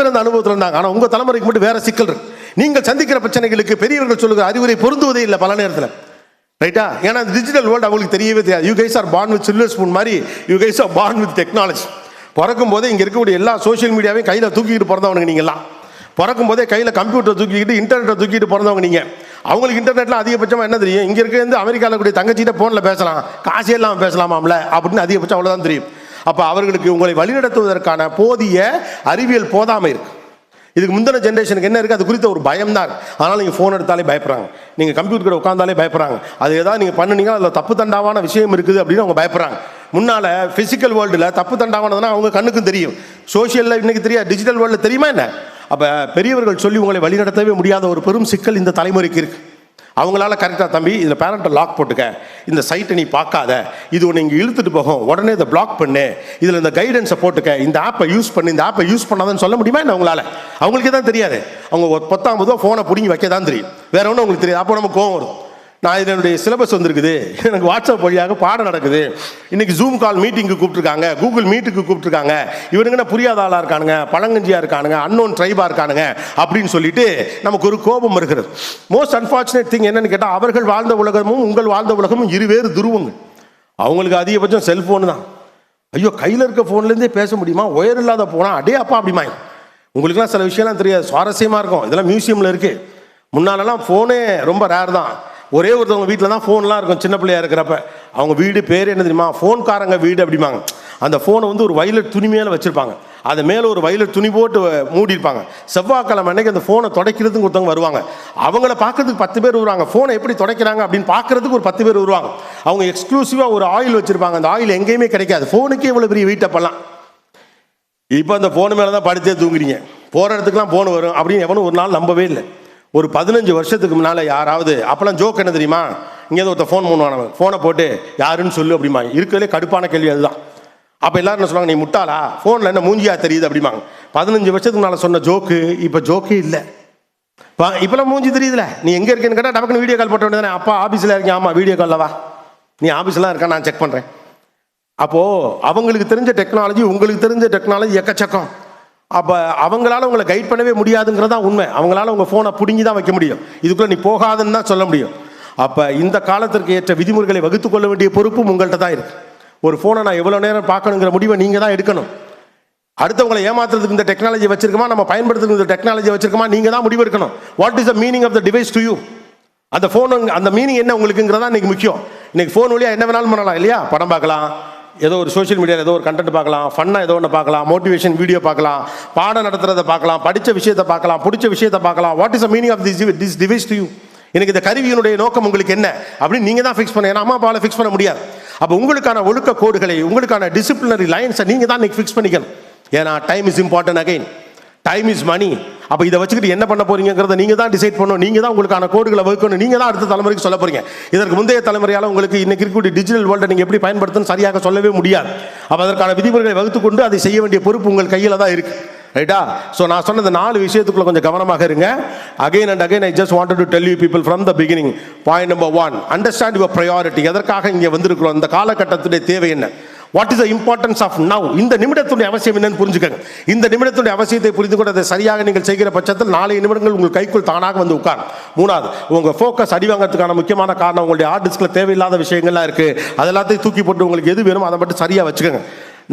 பேர் அந்த அனுபவத்தில் இருந்தாங்க. ஆனால் உங்கள் தலைமுறைக்கு மட்டும் வேற சிக்கல் இருக்கு. நீங்கள் சந்திக்கிற பிரச்சனைகளுக்கு பெரியவர்கள் சொல்லுகிற அறிவுரை பொருந்துவதே இல்லை பல நேரத்தில். ரைட்டா ஏன்னா டிஜிட்டல் வேர்ல்டு அவங்களுக்கு தெரியவே தெரியாது. You guys are born with silver spoon மாதிரி you guys are born with technology பிறக்கும் போதே இங்கே இருக்கக்கூடிய எல்லா சோஷியல் மீடியாவையும் கையில் தூக்கிட்டு பிறந்தவங்க நீங்களாம் பிறக்கும் போதே கையில் கம்ப்யூட்டர் தூக்கிக்கிட்டு இன்டர்நெட்டை தூக்கிட்டு பிறந்தவங்க நீங்கள் அவங்களுக்கு இன்டர்நெட்டில் அதிகபட்சமாக என்ன தெரியும்? இங்கே இருந்து அமெரிக்காவில் கூடிய தங்கச்சிகிட்ட ஃபோனில் பேசலாம். காசே இல்லாமல் பேசலாமாம்ல? அப்படின்னு அதிகபட்சம் அவ்வளோதான் தெரியும். அப்போ அவர்களுக்கு உங்களை வழிநடத்துவதற்கான போதிய அறிவியல் போதாமை இருக்கு. இதுக்கு முந்தின ஜென்ரேஷனுக்கு என்ன இருக்குது அது குறித்த ஒரு பயம் தான் அதனால் நீங்கள் ஃபோன் எடுத்தாலே பயப்படுறாங்க. நீங்கள் கம்ப்யூட்டர் கூட உட்காந்தாலே பயப்படுறாங்க. அது ஏதாவது நீங்கள் பண்ணுனீங்க அதில் தப்பு தண்டாவான விஷயம் இருக்குது அப்படின்னு அவங்க பயப்படுறாங்க. முன்னால் ஃபிசிக்கல் வேர்ல்டில் தப்பு தண்டாவானதுன்னா அவங்க கண்ணுக்கும் தெரியும். சோஷியலில் இன்னைக்கு தெரியாது. டிஜிட்டல் வேர்ல்டில் தெரியுமா என்ன? அப்போ பெரியவர்கள் சொல்லி உங்களை வழிநடத்தவே முடியாத ஒரு பெரும் சிக்கல் இந்த தலைமுறைக்கு இருக்குது அவங்களால கரெக்டாக தம்பி இதில் பேரண்ட்டை லாக் போட்டுக்க. இந்த சைட்டை நீ பார்க்காத. இது ஒன்று இங்கே இழுத்துட்டு போகும். உடனே இதை பிளாக் பண்ணு. இதில் இந்த கைடன்ஸை போட்டுக்க. இந்த ஆப்பை யூஸ் பண்ணு. இந்த ஆப்பை யூஸ் பண்ணாதன்னு சொல்ல முடியுமா என்ன அவங்களால அவங்களுக்கே தான் தெரியாது. அவங்க ஒரு பத்தாம் பொதுவாக ஃபோனை பிடிங்கி வைக்க தான் தெரியும். வேற ஒன்றும் உங்களுக்கு தெரியாது. அப்போ நமக்கு கோவம் வரும். நான் இதனுடைய என்னுடைய சிலபஸ் வந்திருக்குது. எனக்கு வாட்ஸ்அப் வழியாக பாடம் நடக்குது. இன்னைக்கு ஜூம் கால் மீட்டிங்க்கு கூப்பிட்டுருக்காங்க. கூகுள் மீட்டுக்கு கூப்பிட்டுருக்காங்க. இவனுங்க புரியாத ஆளாக இருக்கானுங்க? பழங்கஞ்சியாக இருக்கானுங்க? அன்னோன் ட்ரைபாக இருக்கானுங்க? அப்படின்னு சொல்லிட்டு நமக்கு ஒரு கோபம் இருக்கிறது மோஸ்ட் அன்ஃபார்ச்சுனேட் திங் என்னன்னு கேட்டால் அவர்கள் வாழ்ந்த உலகமும் உங்கள் வாழ்ந்த உலகமும் இருவேறு துருவங்கள். அவங்களுக்கு அதிகபட்சம் செல்ஃபோன் தான். ஐயோ கையில் இருக்க ஃபோன்லேருந்தே பேச முடியுமா? ஒயர் இல்லாத போனால் அடே அப்பா அப்படிமா. உங்களுக்குலாம் சில விஷயம்லாம் தெரியாது. சுவாரஸ்யமாக இருக்கும். இதெல்லாம் மியூசியமில் இருக்குது முன்னாலெல்லாம் ஃபோனே ரொம்ப ரேர் தான். ஒரே ஒருத்தவங்க வீட்டில் தான் ஃபோன்லாம் இருக்கும் சின்ன பிள்ளையா இருக்கிறப்ப. அவங்க வீடு பேர் என்ன தெரியுமா? ஃபோன்காரங்க வீடு அப்படிம்பாங்க. அந்த ஃபோனை வந்து ஒரு வயலட் துணி மேலே வச்சுருப்பாங்க. அது மேலே ஒரு வயலட் துணி போட்டு மூடியிருப்பாங்க. செவ்வாய்க்கிழமை அன்னைக்கு அந்த ஃபோனை துடைக்கிறதுக்கு ஒருத்தவங்க வருவாங்க. அவங்கள பார்க்கறதுக்கு பத்து பேர் வருவாங்க. ஃபோனை எப்படி துடைக்கிறாங்க அப்படின்னு பார்க்கறதுக்கு ஒரு பத்து பேர் வருவாங்க. அவங்க எக்ஸ்க்ளூசிவாக ஒரு ஆயில் வச்சுருப்பாங்க. அந்த ஆயில் எங்கேயுமே கிடைக்காது. ஃபோனுக்கே இவ்வளோ பெரிய வீட்டை அப்பெல்லாம் இப்போ அந்த ஃபோனு மேலே தான் படுத்தே தூங்குறீங்க. போகிற இடத்துக்குலாம் ஃபோன் வரும் அப்படின்னு எவனும் ஒரு நாள் நம்பவே இல்லை. ஒரு பதினஞ்சு வருஷத்துக்கு முன்னால் யாராவது அப்போல்லாம் ஜோக் என்ன தெரியுமா? இங்கே ஒருத்த ஃபோன் பண்ணுவானவன் ஃபோனை போட்டு யாருன்னு சொல்லு அப்படிமா இருக்கிறதுலே கடுப்பான கேள்வி அதுதான். அப்போ எல்லாரும் என்ன சொல்லுவாங்க நீ முட்டாளா? ஃபோனில் என்ன மூஞ்சியா தெரியுது? அப்படிம்பாங்க. பதினஞ்சு வருஷத்துக்கு முன்னால் சொன்ன ஜோக்கு இப்போ ஜோக்கே இல்லை. இப்போ இப்போலாம் மூஞ்சி தெரியுதுல. நீ எங்கே இருக்கேன்னு கேட்டால் டக்குன்னு வீடியோ கால் போட்ட வேண்டியதானே அப்பா ஆஃபீஸில் இருக்கேன். ஆமாம் வீடியோ காலில் வா. நீ ஆஃபீஸ்லாம் இருக்கா நான் செக் பண்ணுறேன் அப்போது அவங்களுக்கு தெரிஞ்ச டெக்னாலஜி உங்களுக்கு தெரிஞ்ச டெக்னாலஜி எக்கச்சக்கம். அப்போ அவங்களால உங்களை கைட் பண்ணவே முடியாதுங்கிறது தான் உண்மை. அவங்களால உங்கள் ஃபோனை பிடுங்கி தான் வைக்க முடியும். இதுக்குள்ளே நீ போகாதுன்னு தான் சொல்ல முடியும். அப்போ இந்த காலத்திற்கு ஏற்ற விதிமுறைகளை வகுத்து கொள்ள வேண்டிய பொறுப்பும் உங்கள்கிட்ட தான் இருக்குது ஒரு ஃபோனை நான் எவ்வளோ நேரம் பார்க்கணுங்கிற முடிவை நீங்கள் தான் எடுக்கணும். அடுத்தவங்களை ஏமாத்துறதுக்கு இந்த டெக்னாலஜி வச்சிருக்கோமா? நம்ம பயன்படுத்துறதுக்கு இந்த டெக்னாலஜி வச்சிருக்கோமா? நீங்கள் தான் முடிவு எடுக்கணும். What is the meaning of the device to you அந்த ஃபோன் அந்த மீனிங் என்ன உங்களுக்குங்கிறதா இன்னைக்கு முக்கியம். இன்னைக்கு ஃபோன் வழியாக என்ன வேணாலும் பண்ணலாம் இல்லையா? படம் பார்க்கலாம். ஏதோ ஒரு சோஷியல் மீடியாவில் ஏதோ ஒரு கண்டென்ட் பார்க்கலாம் ஃபன்னாக ஏதோ ஒன்று பார்க்கலாம் மோட்டிவேஷன் வீடியோ பார்க்கலாம் பாடம் நடத்துறதை பார்க்கலாம் படித்த விஷயத்தை பார்க்கலாம் பிடிச்ச விஷயத்தை பார்க்கலாம். What is the meaning of this this device to you எனக்கு இந்த கருவியினுடைய நோக்கம் உங்களுக்கு என்ன? அப்படின்னு நீங்கள் தான் ஃபிக்ஸ் பண்ண ஏன்னா அம்மா அப்பாவில் ஃபிக்ஸ் பண்ண முடியாது. அப்போ உங்களுக்கான ஒழுக்க கோடுகளை உங்களுக்கான டிசிப்ளினரி லைன்ஸை நீங்கள் தான் இன்னைக்கு ஃபிக்ஸ் பண்ணிக்கணும். ஏன்னா time is important again time is money அப்போ இதை வச்சுக்கிட்டு என்ன பண்ண போறீங்கிறத நீங்க தான் டிசைட் பண்ணணும். நீங்க தான் உங்களுக்கான கோடுகளை வகுக்கணும். நீங்க தான் அடுத்த தலைமுறைக்கு சொல்ல போறீங்க. இதற்கு முந்தைய தலைமுறையால் உங்களுக்கு இன்னைக்கு இருக்கக்கூடிய டிஜிட்டல் வேர்ல்டை நீங்க எப்படி பயன்படுத்தணும் சரியாக சொல்லவே முடியாது. அப்போ அதற்கான விதிமுறைகளை வகுத்து கொண்டு அதை செய்ய வேண்டிய பொறுப்பு உங்கள் கையில் தான் இருக்கு. ரைட்டா ஸோ நான் சொன்ன இந்த நாலு விஷயத்துக்குள்ள கொஞ்சம் கவனமாக இருங்க. Again and again I just wanted to tell you people from the beginning point number one understand your priority எதற்காக இங்கே வந்திருக்கிறோம்? இந்த காலகட்டத்துடைய தேவை என்ன? What is the importance of now இந்த நிமிடத்துடைய அவசியம் என்னன்னு புரிஞ்சுக்கங்க. இந்த நிமிடத்துடைய அவசியத்தை புரிந்து கொண்டு அதை சரியாக நீங்கள் செய்கிற பட்சத்தில் நாளைய நிமிடங்கள் உங்கள் கைக்குள் தானாக வந்து உட்கார் மூணாவது உங்கள் ஃபோக்கஸ் அடிவாங்கிறதுக்கான முக்கியமான காரணம் உங்களுடைய ஹார்ட் டிஸ்கில் தேவையில்லாத விஷயங்கள்லாம் இருக்குது அது எல்லாத்தையும் தூக்கி போட்டு உங்களுக்கு எது வேணுமோ அதை மட்டும் சரியாக வச்சுக்கோங்க.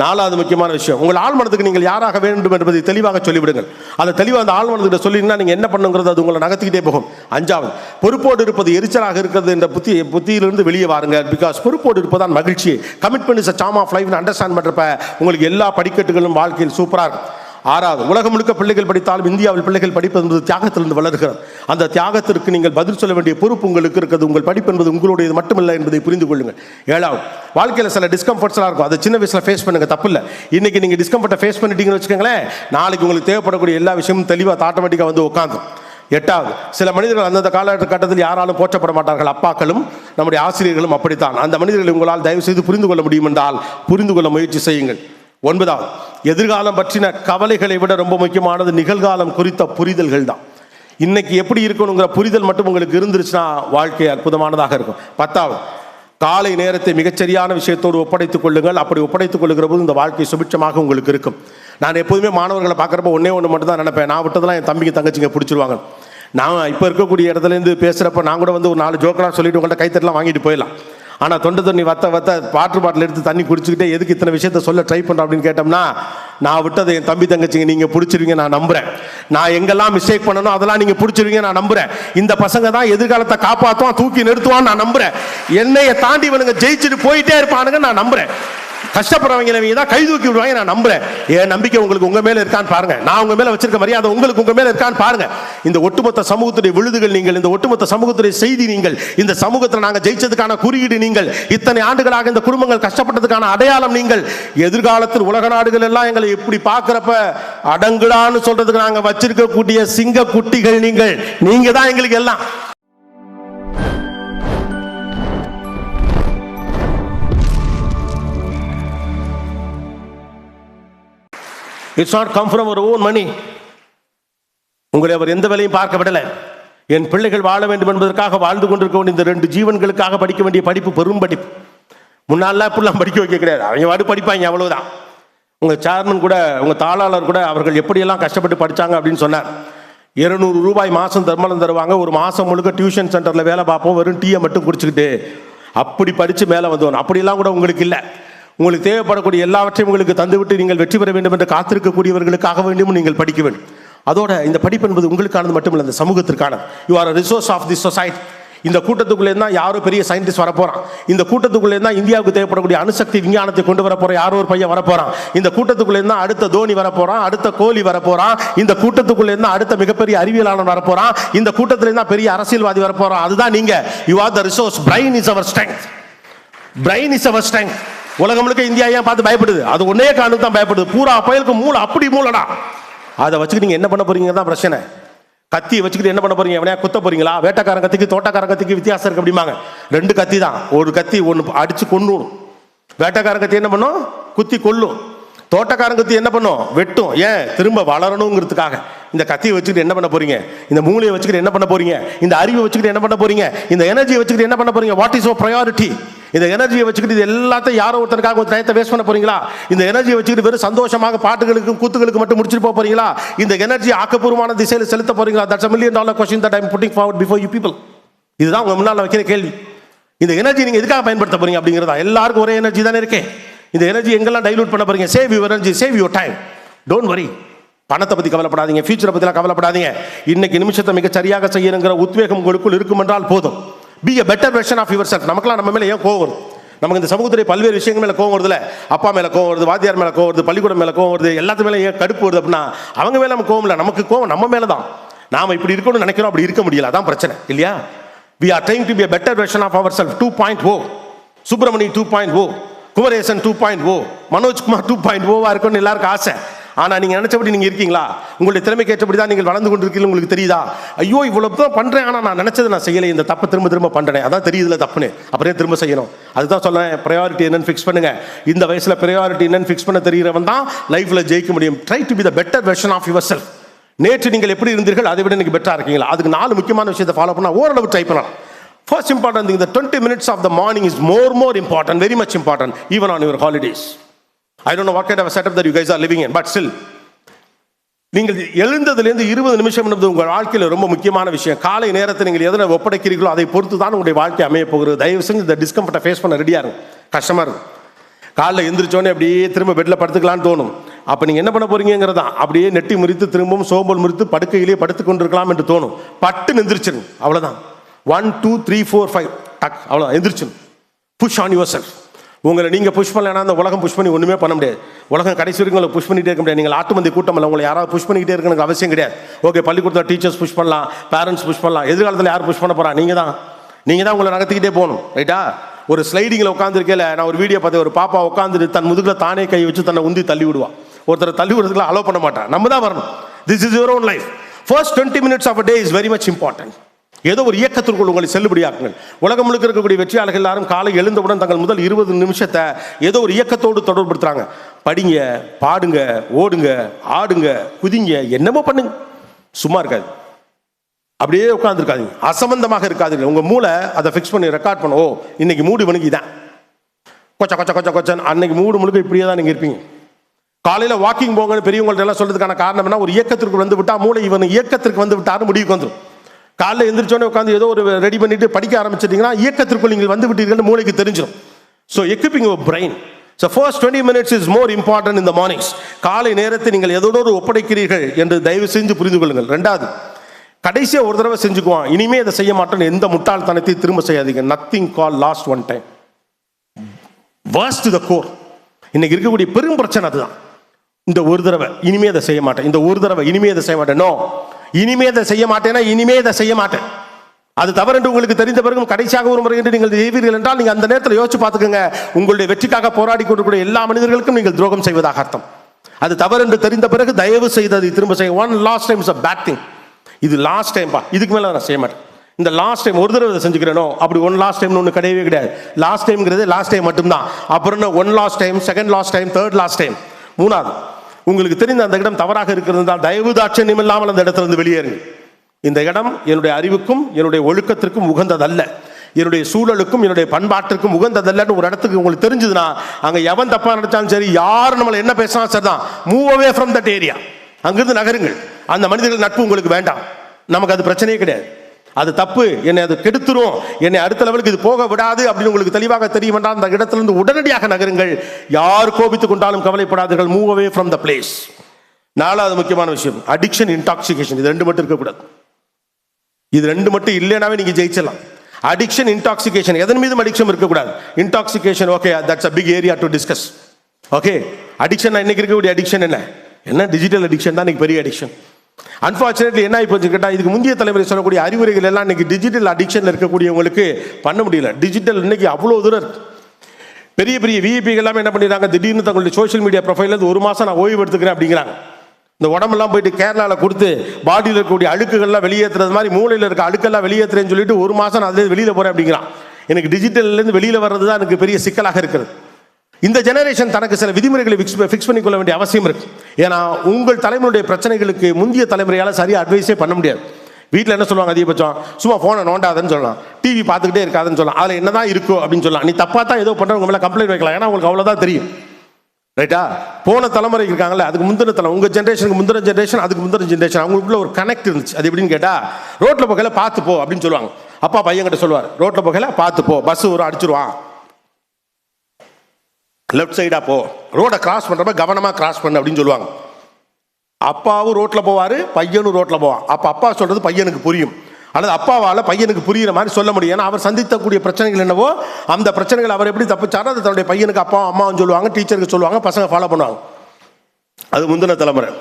நாலாவது முக்கியமான விஷயம். உங்கள் ஆழ்மனத்துக்கு நீங்கள் யாராக வேண்டும் என்பதை தெளிவாக சொல்லிவிடுங்கள். அதை தெளிவாக அந்த ஆள் சொல்லிங்கன்னா நீங்கள் என்ன பண்ணுங்கிறது அது உங்களை நகர்த்திக்கிட்டே போகும். அஞ்சாவது பொறுப்போடு இருப்பது எரிச்சலாக இருக்கிறது என்ற புத்தி புத்தியிலிருந்து வெளியே வாருங்க பிகாஸ் பொறுப்போடு இருப்பதான் மகிழ்ச்சி. Commitment is a sum of life understand பண்ணுறப்ப உங்களுக்கு எல்லா படிக்கட்டுகளும் வாழ்க்கையில் சூப்பராக இருக்கும். ஆறாவது உலகம் முழுக்க பிள்ளைகள் படித்தாலும் இந்தியாவில் பிள்ளைகள் படிப்பது என்பது தியாகத்திலிருந்து வளர்கிறது. அந்த தியாகத்திற்கு நீங்கள் பதில் சொல்ல வேண்டிய பொறுப்பு உங்களுக்கு இருக்கிறது. உங்கள் படிப்பு என்பது உங்களுடையது மட்டுமல்ல என்பதை புரிந்து கொள்ளுங்கள். ஏழாவது வாழ்க்கையில் சில டிஸ்கம்ஃபர்ட்ஸ்லாம் இருக்கும். அதை சின்ன வயசில் ஃபேஸ் பண்ணுங்கள் தப்பு இல்லை இன்னைக்கு நீங்கள் டிஸ்கம்ஃபர்ட்டை ஃபேஸ் பண்ணிட்டீங்கன்னு வச்சுக்கோங்களேன் நாளைக்கு உங்களுக்கு தேவைப்படக்கூடிய எல்லா விஷயமும் தெளிவாக ஆட்டோமேட்டிக்காக வந்து உட்காந்து எட்டாவது சில மனிதர்கள் அந்தந்த காலகட்டத்தில் யாராலும் போற்றப்பட மாட்டார்கள். அப்பாக்களும் நம்முடைய ஆசிரியர்களும் அப்படித்தான். அந்த மனிதர்களை உங்களால் தயவு செய்து புரிந்து கொள்ள முடியும் என்றால் புரிந்து கொள்ள முயற்சி செய்யுங்கள். ஒன்பதாவது எதிர்காலம் பற்றின கவலைகளை விட ரொம்ப முக்கியமானது நிகழ்காலம் குறித்த புரிதல்கள் தான். இன்னைக்கு எப்படி இருக்கணுங்கிற புரிதல் மட்டும் உங்களுக்கு இருந்துருச்சுன்னா வாழ்க்கை அற்புதமானதாக இருக்கும். பத்தாவது காலை நேரத்தை மிகச்சரியான விஷயத்தோடு ஒப்படைத்துக் கொள்ளுங்கள். அப்படி ஒப்படைத்துக் கொள்ளுகிற போது இந்த வாழ்க்கை சுபிட்சமாக உங்களுக்கு இருக்கும். நான் எப்போதுமே மாணவர்களை பார்க்குறப்ப ஒன்றே ஒன்று மட்டும் தான் நினைப்பேன். நான் விட்டதெல்லாம் என் தம்பிக்கு தங்கச்சிங்க பிடிச்சிருவாங்க. நான் இப்போ இருக்கக்கூடிய இடத்துலேருந்து பேசுகிறப்ப நான் கூட வந்து ஒரு நாலு ஜோக்கெலாம் சொல்லிட்டு உங்கள்கிட்ட கைத்தட்டலாம் வாங்கிட்டு போயிடலாம். ஆனால் தொண்டை தண்ணி வத்த வத்த வாட்டர் பாட்டில் எடுத்து தண்ணி குடிச்சுக்கிட்டே எதுக்கு இத்தனை விஷயத்த சொல்ல ட்ரை பண்ணுறேன் அப்படின்னு கேட்டோம்னா நான் விட்டதை என் தம்பி தங்கச்சிங்க நீங்கள் பிடிச்சிருவீங்க நான் நம்புகிறேன் நான் எங்கெல்லாம் மிஸ்டேக் பண்ணணும் அதெல்லாம் நீங்கள் பிடிச்சிருவீங்க நான் நம்புகிறேன் இந்த பசங்க தான் எதிர்காலத்தை காப்பாற்றுவான் தூக்கி நிறுத்துவான் நான் நம்புகிறேன் என்னையை தாண்டி இவனுங்க ஜெயிச்சுட்டு போயிட்டே இருப்பானுங்க நான் நம்புகிறேன் கஷ்டப்படுறவங்க தான் கை தூக்கி விடுவாங்க. நான் நம்புறேன். என் நம்பிக்கை உங்களுக்கு உங்க மேல இருக்கான்னு பாருங்க. நான் உங்க மேல வச்சிருக்க மரியாதை உங்களுக்கு உங்க மேல இருக்கான்னு பாருங்க. இந்த ஒட்டுமொத்த சமூகத்துடைய விழுதுகள் நீங்கள் இந்த ஒட்டுமொத்த சமூகத்துடைய செய்தி நீங்கள் இந்த சமூகத்தில் நாங்கள் ஜெயிச்சதுக்கான குறியீடு நீங்கள் இத்தனை ஆண்டுகளாக இந்த குடும்பங்கள் கஷ்டப்பட்டதுக்கான அடையாளம் நீங்கள் எதிர்காலத்தில் உலக நாடுகள் எல்லாம் எங்களை இப்படி பார்க்குறப்ப அடங்குடான்னு சொல்றதுக்கு நாங்கள் வச்சிருக்கக்கூடிய சிங்க குட்டிகள் நீங்கள். நீங்க தான் எங்களுக்கு எல்லாம். It's not come from our own money உங்களை அவர் எந்த வேலையும் பார்க்க விடலை. என் பிள்ளைகள் வாழ வேண்டும் என்பதற்காக வாழ்ந்து கொண்டிருக்க வேண்டிய இந்த ரெண்டு ஜீவன்களுக்காக படிக்க வேண்டிய படிப்பு பெரும் படிப்பு. முன்னாலாம் இப்படிலாம் படிக்க வைக்க கிடையாது. அவங்க வாடு படிப்பாங்க அவ்வளவுதான். உங்கள் சேர்மன் கூட உங்கள் தாளாளர் கூட அவர்கள் எப்படியெல்லாம் கஷ்டப்பட்டு படித்தாங்க அப்படின்னு சொன்னார். இருநூறு ரூபாய் மாதம் தர்மலம் தருவாங்க. ஒரு மாதம் முழுக்க டியூஷன் சென்டரில் வேலை பார்ப்போம். வெறும் டீயை மட்டும் குடிச்சுக்கிட்டு அப்படி படித்து மேலே வந்தோம் அப்படிலாம் கூட உங்களுக்கு இல்லை. உங்களுக்கு தேவைப்படக்கூடிய எல்லாவற்றையும் உங்களுக்கு தந்துவிட்டு நீங்கள் வெற்றி பெற வேண்டும் என்று காத்திருக்கக்கூடியவர்களுக்காக வேண்டும் நீங்கள் படிக்க வேண்டும். அதோட இந்த படிப்பு என்பது உங்களுக்கானது மட்டுமில்லை இந்த சமூகத்திற்கான you are resource of the society இந்த கூட்டத்துக்குள்ளே தான் யாரோ பெரிய சயின்டிஸ்ட் வரப்போறான். இந்த கூட்டத்துக்குள்ளே தான் இந்தியாவுக்கு தேவைப்படக்கூடிய அணுசக்தி விஞ்ஞானத்தை கொண்டு வர போற யாரோ ஒரு பையன் வரப்போறான். இந்த கூட்டத்துக்குள்ளே தான் அடுத்த தோனி வரப்போறான் அடுத்த கோலி வரப்போறான். இந்த கூட்டத்துக்குள்ளே தான் அடுத்த மிகப்பெரிய அறிவியலாளன் வரப்போறான். இந்த கூட்டத்திலே தான் பெரிய அரசியல்வாதி வரப்போறான். அதுதான் நீங்க. You are the resource brain is our strength brain is our strength உலகம் முழுக்க இந்தியா ஏன் பார்த்து பயப்படுது? அது ஒன்னே காரணம் தான் பயப்படுது. பூரா பயலுக்கு மூளை அப்படி மூளைடா அதை வச்சுக்கிட்டு நீங்கள் என்ன பண்ண போறீங்க தான் பிரச்சனை. கத்தி வச்சுக்கிட்டு என்ன பண்ண போறீங்க? எவனையா குத்த போறீங்களா? வேட்டக்காரன் கத்திக்கு தோட்டக்காரன் கத்திக்கு வித்தியாசம் இருக்கு அப்படிம்பாங்க. ரெண்டு கத்தி தான். ஒரு கத்தி ஒன்று அடிச்சு கொன்னுடும். வேட்டக்காரன் கத்தி என்ன பண்ணும்? குத்தி கொல்லும். தோட்டக்காரன் கத்தி என்ன பண்ணும்? வெட்டும். ஏன்? திரும்ப வளரணுங்கிறதுக்காக. இந்த கத்தியை வச்சுக்கிட்டு என்ன பண்ண போறீங்க? இந்த மூளையை வச்சுக்கிட்டு என்ன பண்ண போறீங்க? இந்த அறிவை வச்சுக்கிட்டு என்ன பண்ண போறீங்க? இந்த எனர்ஜியை வச்சுக்கிட்டு என்ன பண்ண போறீங்க? வாட் இஸ் ஓ ப்ரையாரிட்டி இந்த எனர்ஜியை வச்சுக்கிட்டு இது எல்லாத்தையும் யாரோ ஒருத்தனுக்காக ஒரு டயத்தை வேஸ்ட் பண்ண போறீங்களா? இந்த எனர்ஜியை வச்சுக்கிட்டு வெறும் சந்தோஷமாக பாட்டுகளுக்கும் கூத்துகளுக்கு மட்டும் முடிச்சுட்டு போக போறீங்களா? இந்த எனர்ஜி ஆக்கப்பூர்வமான திசையில் செலுத்த போறீங்களா? That's million dollar question that I'm putting forward before you people இதுதான் உங்க முன்னால் வைக்கிற கேள்வி. இந்த எனர்ஜி நீங்க எதுக்காக பயன்படுத்த போறீங்க அப்படிங்கிறதா? எல்லாருக்கும் ஒரே எனர்ஜி தானே இருக்கே. இந்த எனர்ஜி எங்கெல்லாம் டைலூட் பண்ண போறீங்க? Save you energy save you time don't worry பணத்தை பத்தி கவலைப்படாதீங்க. ஃபியூச்சரை பற்றிலாம் கவலைப்படாதீங்க. இன்னைக்கு நிமிஷத்தை மிக சரியாக செய்யணுங்கிற உத்வேகம் உங்களுக்குள் இருக்கும் என்றால் போதும். Be a better version of your self நமக்குலாம் நம்ம மேலே ஏன் கோவம் வரும் நமக்கு இந்த சமூகத்துடைய பல்வேறு விஷயங்கள் மேலே கோவம் வருதுல அப்பா மேலே கோவம் வருது வாத்தியார் மேலே கோவம் வருது பள்ளிக்கூடம் மேலே கோவம் வருது எல்லாத்து மேலே ஏன் கடுப்பு வருது அப்படின்னா அவங்க மேலே நம்ம கோவம் இல்லை. நமக்கு கோவம் நம்ம மேலே தான் நாம் இப்படி இருக்கணும்னு நினைக்கிறோம் அப்படி இருக்க முடியல. அதான் பிரச்சனை. இல்லையா? We are trying to be a better version of our self two point O Subramani two point O Kumaresan two point O Manojkumar two point ஓவா இருக்கணும்னு எல்லாருக்கும் ஆசை. ஆனால் நீங்கள் நினச்சபடி நீங்கள் இருக்கீங்களா? உங்களுடைய திறமைக்கு ஏற்றபடி தான் நீங்கள் வளர்ந்து கொண்டிருக்கீங்க உங்களுக்கு தெரியுதா? ஐயோ இவ்வளோ தான் பண்ணுறேன் ஆனால் நான் நினச்சதை நான் செய்யலை. இந்த தப்பை திரும்ப திரும்ப பண்ணுறேன் அதான் தெரியுதுல தப்புன்னு. அப்புறம் திரும்ப செய்யணும். அதுதான் சொல்றேன். ப்ரையாரிட்டி என்னன்னு ஃபிக்ஸ் பண்ணுங்கள் இந்த வயசில் ப்ரையாரிட்டி என்னன்னு ஃபிக்ஸ் பண்ண தெரிகிறவன் தான் லைஃப்பில் ஜெயிக்க முடியும். Try to be the better version of your self நேற்று நீங்கள் எப்படி இருந்தீர்கள்? அதை விட இன்னைக்கு பெட்டரா இருக்கீங்களா? அதுக்கு நாலு முக்கியமான விஷயத்தை ஃபாலோ பண்ணால் ஓரளவு ட்ரை பண்ணலாம். First important thing the twenty minutes of the morning is more more important very much important even on your holidays I don't know what kind of setup that you guys are living in but still நீங்கள் எழுந்ததுலேருந்து இருபது நிமிஷம் என்பது உங்கள் வாழ்க்கையில் ரொம்ப முக்கியமான விஷயம். காலை நேரத்தை நீங்கள் எதனை ஒப்படைக்கிறீர்களோ அதை பொறுத்து தான் உங்களுடைய வாழ்க்கை அமைய போகிறது தயவு செஞ்சு இந்த டிஸ்கம்ஃபர்ட்டை ஃபேஸ் பண்ண ரெடியாக இருக்கும் கஷ்டமாக இருக்கும். காலைல எந்திரிச்சோன்னே அப்படியே திரும்ப பெட்டில் படுத்துக்கலான்னு தோணும். அப்போ நீங்கள் என்ன பண்ண போறீங்கிறது தான் அப்படியே நெட்டி முறித்து திரும்பவும் சோம்பல் முறித்து படுக்கையிலேயே படுத்து கொண்டிருக்கலாம் என்று தோணும். பட்டு எந்திரிச்சிருங்க அவ்வளோதான் one two three four five டக். அவ்வளோதான் எந்திரிச்சிருங்க. புஷ் ஆன் யுவர் செல்ஃப் உங்களை நீங்கள் புஷ் பண்ணலன்னா அந்த உலகம் புஷ் பண்ணி ஒன்றுமே பண்ண முடியாது. உலகம் கடைசி வரைக்கும் உங்களை புஷ் பண்ணிகிட்டே இருக்க முடியாது. நீங்கள் ஆட்டு மந்தி கூட்டம் இல்லை. உங்களை யாராவது புஷ் பண்ணிக்கிட்டே இருக்கணும் அவசியம் கிடையாது. ஓகே பள்ளிக்கூடத்தில் டீச்சர்ஸ் புஷ் பண்ணலாம். பேரண்ட்ஸ் புஷ் பண்ணலாம். எதிர்காலத்தில் யார் புஷ் பண்ண போகிறா நீங்கள் தான். நீங்கள் தான் உங்களை நகர்த்திக்கிட்டே போகணும். ரைட்டா ஒரு ஸ்லைடிங்கில் உட்காந்துருக்கல நான் ஒரு வீடியோ பார்த்தேன். ஒரு பாப்பா உட்காந்துட்டு தன் முதுகில் தானே கை வச்சு தன்னை உந்தி தள்ளி விடுவா. ஒருத்தர் தள்ளி விடுறதுக்குலாம் அலோவ் பண்ண மாட்டான் நம்ம தான் வரணும். This is your own life first twenty minutes of day is very much important ஏதோ ஒரு இயக்கத்திற்குள் உங்களை செல்லுபடியாக்குங்கள். உலகம் முழுக்க இருக்கக்கூடிய வெற்றியாளர்கள் எல்லாரும் காலை எழுந்தவுடன் தங்கள் முதல் இருபது நிமிஷத்தை ஏதோ ஒரு இயக்கத்தோடு தொடர்படுத்துறாங்க படிங்க பாடுங்க ஓடுங்க ஆடுங்க குதிங்க என்னமோ பண்ணுங்க. சும்மா இருக்காது. அப்படியே உட்காந்துருக்காதீங்க அசம்பந்தமாக இருக்காதீங்க உங்க மூளை அதை ஃபிக்ஸ் பண்ணி ரெக்கார்ட் பண்ண. ஓ இன்னைக்கு மூடு மணிக்கு இதான் கொச்ச கொச்ச கொச்ச கொச்சன் அன்னைக்கு மூடு முழுக்க இப்படியே தான் நீங்க இருப்பீங்க. காலையில் வாக்கிங் போங்கன்னு பெரியவங்கள்ட்ட எல்லாம் சொல்றதுக்கான காரணம் என்ன? ஒரு இயக்கத்திற்கு வந்து விட்டா மூளை இவன் இயக்கத்திற்கு வந்து விட்டாருன்னு முடிவுக்கு வந்துடும் காலைல எந்திரிச்சோடனே உட்காந்து ஏதோ ஒரு ரெடி பண்ணிட்டு படிக்க ஆரம்பிச்சிட்டிங்கன்னா இயக்கத்திற்குள் நீங்கள் வந்து விட்டீர்கள் மூளைக்கு தெரிஞ்சிடும் so equipping of brain so first twenty minutes is more important இந்த மார்னிங்ஸ் காலை நேரத்தை நீங்கள் எதோடு ஒப்படைக்கிறீர்கள் என்று தயவு செஞ்சு புரிந்து கொள்ளுங்கள். ரெண்டாவது கடைசியாக ஒரு தடவை செஞ்சுக்குவான். இனிமே இதை செய்ய மாட்டேன்னு எந்த முட்டாள்தனத்தையும் திரும்ப செய்யாதீங்க. Nothing call last one time worst the core இன்னைக்கு இருக்கக்கூடிய பெரும் பிரச்சனை அதுதான். இந்த ஒரு தடவை இனிமே அதை செய்ய மாட்டேன். இந்த ஒரு தடவை இனிமே இதை செய்ய மாட்டேன். நோ இனிமே இதை செய்ய மாட்டேன்னா இனிமே இதை செய்ய மாட்டேன். அது தவறு என்று உங்களுக்கு தெரிந்த பிறகும் கடைசியாக ஒரு முறை என்று நீங்கள் செய்வீர்கள் என்றால் நீங்கள் அந்த நேரத்தில் யோசிச்சு பார்த்துக்கோங்க. உங்களுடைய வெற்றிக்காக போராடி கொண்டிருக்கிற எல்லா மனிதர்களுக்கும் நீங்கள் துரோகம் செய்வதாக அர்த்தம். அது தவறு என்று தெரிந்த பிறகு தயவு செய்து அதை திரும்ப செய்ய. One last time is a bad thing இது லாஸ்ட் டைம்பா இதுக்கு மேலே நான் செய்ய மாட்டேன். இந்த லாஸ்ட் டைம் ஒரு தடவை செஞ்சுக்கிறேனோ அப்படி ஒன் லாஸ்ட் டைம்னு ஒன்று கிடையவே கிடையாது. லாஸ்ட் டைம்ங்கிறது லாஸ்ட் டைம் மட்டும்தான். அப்புறம் one last time second last time third last time மூணாவது உங்களுக்கு தெரிந்த அந்த இடம் தவறாக இருக்கிறது தயவு தாட்சண்யம் இல்லாமல் அந்த இடத்திலிருந்து வெளியேறுங்க. இந்த இடம் என்னுடைய அறிவுக்கும் என்னுடைய ஒழுக்கத்திற்கும் உகந்ததல்ல. என்னுடைய சூழலுக்கும் என்னுடைய பண்பாட்டிற்கும் உகந்ததல்லன்னு ஒரு இடத்துக்கு உங்களுக்கு தெரிஞ்சதுன்னா அங்கே எவன் தப்பாக நினைச்சாலும் சரி யார் நம்மளை என்ன பேசினாலும் சரிதான். Move away from that area அங்கிருந்து நகருங்கள். அந்த மனிதர்கள் நட்பு உங்களுக்கு வேண்டாம். நமக்கு அது பிரச்சனையே கிடையாது. அது தப்பு. என்னை அது கெடுத்துரும். என்னை அடுத்த லெவலுக்கு இது போக விடாது அப்படின்னு உங்களுக்கு தெளிவாக தெரியும் என்றால் அந்த இடத்திலிருந்து உடனடியாக நகருங்கள். யார் கோபித்துக் கொண்டாலும் கவலைப்படாதீர்கள். Move away from the place நாலாவது முக்கியமான விஷயம். அடிக்ஷன் இன்டாக்சிகேஷன் இது ரெண்டு மட்டும் இருக்கக்கூடாது. இது ரெண்டு மட்டும் இல்லைனாவே நீங்க ஜெயிச்சிடலாம். அடிக்ஷன் இன்டாக்சிகேஷன் எதன் மீதும் அடிக்ஷன் இருக்கக்கூடாது. Intoxication okay that's a big area to discuss okay addiction இன்னைக்கு இருக்கக்கூடிய அடிக்ஷன் என்ன? என்ன? டிஜிட்டல் அடிக்ஷன் தான் இன்னைக்கு பெரிய அடிக்ஷன் அன்பார்ச்சுனேட்லி என்ன ஆகி போச்சு கேட்டால் இதுக்கு முந்தைய தலைமுறை சொல்லக்கூடிய அறிவுரைகள் எல்லாம் இன்னைக்கு டிஜிட்டல் அடிக்ஷனில் இருக்கக்கூடியவங்களுக்கு பண்ண முடியல. டிஜிட்டல் இன்னைக்கு அவ்வளோ தூரம் பெரிய பெரிய விஐபிகள் எல்லாமே என்ன பண்ணிடுறாங்க? திடீர்னு தங்களுடைய சோஷியல் மீடியா ப்ரொஃபைலேருந்து ஒரு மாதம் நான் ஓய்வு எடுத்துக்கிறேன் அப்படிங்கிறாங்க. இந்த உடம்பெல்லாம் போயிட்டு கேரளாவில் கொடுத்து பாடியில் இருக்கக்கூடிய அழுக்குகள்லாம் வெளியேற்றுறது மாதிரி மூளையில் இருக்க அழுக்கெல்லாம் வெளியேற்றுறேன்னு சொல்லிட்டு ஒரு மாதம் நான் அதுலேருந்து வெளியில் போகிறேன் அப்படிங்கிறான். எனக்கு டிஜிட்டல்லேருந்து வெளியில் வர்றது தான் எனக்கு பெரிய சிக்கலாக இருக்கிறது. இந்த ஜெனரேஷன் தனக்கு சில விதிமுறைகளை ஃபிக்ஸ் ஃபிக்ஸ் பண்ணிக்கொள்ள வேண்டிய அவசியம் இருக்கு. ஏன்னா உங்கள் தலைமுறையுடைய பிரச்சனைகளுக்கு முந்தைய தலைமுறையால் சரியாக அட்வைஸே பண்ண முடியாது. வீட்டில் என்ன சொல்லுவாங்க அதிகபட்சம் சும்மா ஃபோனை நோண்டாதன்னு சொல்லலாம். டிவி பார்த்துக்கிட்டே இருக்காதுன்னு சொல்லலாம். அதில் என்ன தான் இருக்கோ அப்படின்னு சொல்லலாம். நீ தப்பாக தான் ஏதோ பண்ணுறவங்க மேலே கம்ப்ளைண்ட் வைக்கலாம். ஏன்னா உங்களுக்கு அவ்வளோதான் தெரியும். ரைட்டா போன தலைமுறைக்கு இருக்காங்கல்ல அதுக்கு முந்தின தலை உங்கள் ஜென்ரேஷனுக்கு முந்தின ஜென்ரேஷன் அதுக்கு முந்தின ஜென்ரேஷன் அவங்களுக்குள்ள ஒரு கனெக்ட் இருந்துச்சு. அது எப்படின்னு கேட்டால் ரோட்டில் போகையில் பார்த்து போ அப்படின்னு சொல்லுவாங்க. அப்பா பையன்கிட்ட சொல்லுவார் ரோட்டில் போகையில் பார்த்து போ. பஸ் ஒரு அடிச்சிருவான். லெஃப்ட் சைடாக போ. ரோடை கிராஸ் பண்ணுறப்ப கவனமாக கிராஸ் பண்ணு அப்படின்னு சொல்லுவாங்க. அப்பாவும் ரோட்டில் போவார் பையனும் ரோட்டில் போவான். அப்போ அப்பா சொல்கிறது பையனுக்கு புரியும். அல்லது அப்பாவால் பையனுக்கு புரிகிற மாதிரி சொல்ல முடியும். ஏன்னா அவர் சந்தித்தக்கூடிய பிரச்சனைகள் என்னவோ அந்த பிரச்சனைகள் அவர் எப்படி தப்பிச்சாரோ அது தன்னுடைய பையனுக்கு அப்பா அம்மாவும் சொல்லுவாங்க டீச்சருக்கு சொல்லுவாங்க பசங்க ஃபாலோ பண்ணுவாங்க. அது முந்தின தலைமுறை.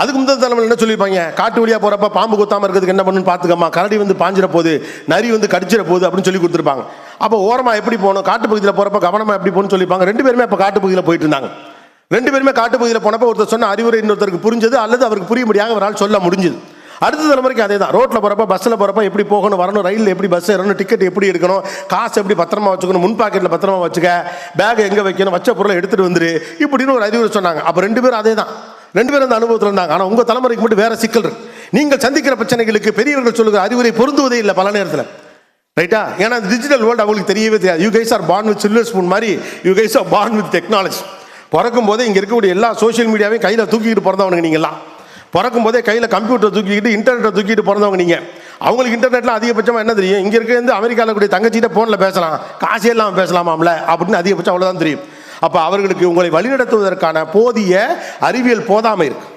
அதுக்கு முந்தின தலைமுறை என்ன சொல்லியிருப்பாங்க? காட்டு வழியாக போகிறப்ப பாம்பு கொத்தாமல் இருக்கிறதுக்கு என்ன பண்ணுன்னு பார்த்துக்கம்மா. கரடி வந்து பாஞ்சிட போகுது நரி வந்து கடிச்சிட போகுது அப்படின்னு சொல்லி கொடுத்துருப்பாங்க. அப்போ ஓரமாக எப்படி போகணும்? காட்டு பகுதியில் போகிறப்ப கவனமாக எப்படி போகணும்னு சொல்லியிருப்பாங்க. ரெண்டு பேருமே அப்போ காட்டு பகுதியில் போயிட்டு இருந்தாங்க. ரெண்டு பேருமே காட்டு பகுதியில் போனப்போ ஒருத்தர் சொன்ன அறிவுரை இன்னொருத்தருக்கு புரிஞ்சது அல்லது அவருக்கு புரிய முடியாத அவரால் சொல்ல முடிஞ்சது. அடுத்த தலைமுறைக்கு அதே தான் ரோட்டில் போகிறப்ப பஸ்ஸில் போகிறப்ப எப்படி போகணும் வரணும் ரயிலில் எப்படி பஸ் ஏறணும் டிக்கெட் எப்படி எடுக்கணும் காசு எப்படி பத்திரமா வச்சுக்கணும் முன் பாக்கெட்டில் பத்திரமா வச்சுக்க பேக் எங்கே வைக்கணும் வச்ச பொருளை எடுத்துகிட்டு வந்துரு இப்படின்னு ஒரு அறிவுரை சொன்னாங்க. அப்போ ரெண்டு பேரும் அதே தான் ரெண்டு பேரும் அந்த அனுபவத்தில் இருந்தாங்க. ஆனால் உங்கள் தலைமுறைக்கு மட்டும் வேறு சிக்கல் இருக்கு. நீங்கள் சந்திக்கிற பிரச்சனைகளுக்கு பெரியவர்கள் சொல்லுகிற அறிவுரை பொருந்துவதே இல்லை பல நேரத்தில். ரைட்டா? ஏன்னா டிஜிட்டல் வேர்ல்டு அவங்களுக்கு தெரியவே தெரியாது. You guys are born with silver spoon மாதிரி you guys are born with technology பிறக்கும் போதே இங்கே இருக்கக்கூடிய எல்லா சோஷியல் மீடியாவையும் கையில் தூக்கிட்டு பிறந்தவங்க நீங்கள்லாம் பிறக்கும் போதே கையில் கம்ப்யூட்டர் தூக்கிக்கிட்டு இன்டர்நெட்டை தூக்கிட்டு பிறந்தவங்க நீங்கள் அவங்களுக்கு இன்டர்நெட்டில் அதிகபட்சமாக என்ன தெரியும்? இங்கே இருக்கிறது அமெரிக்காவில் கூடிய தங்கச்சிட்ட ஃபோனில் பேசலாம். காசே இல்லாமல் பேசலாமாம்ல? அப்படின்னு அதிகபட்சம் அவ்வளோதான் தெரியும். அப்போ அவர்களுக்கு உங்களை வழிநடத்துவதற்கான போதிய அறிவியல் போதாமை இருக்குது